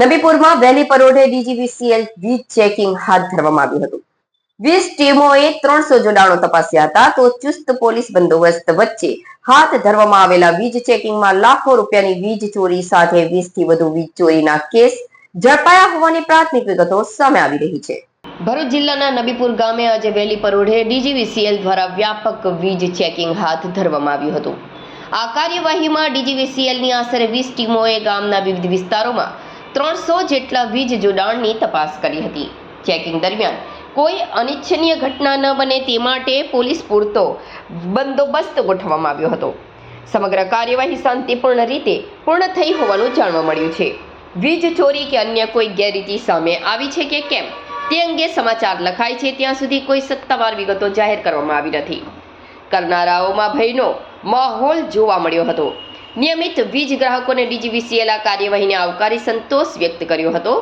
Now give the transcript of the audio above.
નબીપુરમાં વહેલી પરોઢે ડીજીવીસીએલ વીજ ચેકિંગ હાથ ધરવામાં આવ્યું હતું. વીસ ટીમોએ ત્રણસો જોડાણો તપાસ્યા હતા તો ચુસ્ત પોલીસ બંદોબસ્ત વચ્ચે હાથ ધરવામાં આવેલા વીજ ચેકિંગમાં લાખો રૂપિયાની વીજ ચોરી સાથે વીસથી વધુ વીજ ચોરીના કેસ ઝડપાયા હોવાની પ્રાથમિક વિગતો સામે આવી રહી છે. ભરૂચ જિલ્લાના નબીપુર ગામે આજે વહેલી પરોઢે ડીજીવીસીએલ દ્વારા વ્યાપક વીજ ચેકિંગ હાથ ધરવામાં આવ્યું હતું. આ કાર્યવાહીમાં ડીજીવીસીએલની આશરે વીસ ટીમોએ ગામના વિવિધ વિસ્તારોમાં ત્રણસો જેટલા વીજ જોડાણની તપાસ કરી હતી. ચેકિંગ દરમિયાન કોઈ અનિચ્છનીય ઘટના ન બને તે માટે પોલીસ પૂરતો બંદોબસ્ત ગોઠવવામાં આવ્યો હતો. સમગ્ર કાર્યવાહી શાંતિપૂર્ણ રીતે પૂર્ણ થઈ હોવાનું જાણવા મળ્યું છે. વીજ ચોરી કે અન્ય કોઈ ગેરરીતિ સામે આવી છે કે કેમ? તે અંગે સમાચાર લખાય છે ત્યાં સુધી કોઈ સત્તાવાર વિગતો જાહેર કરવામાં આવી નથી. કરનારાઓમાં ભયનો માહોલ જોવા મળ્યો હતો. નિયમિત વીજ ગ્રાહકોને ડીજીવીસીએલ આ કાર્યવાહીને આવકારી સંતોષ વ્યક્ત કર્યો હતો.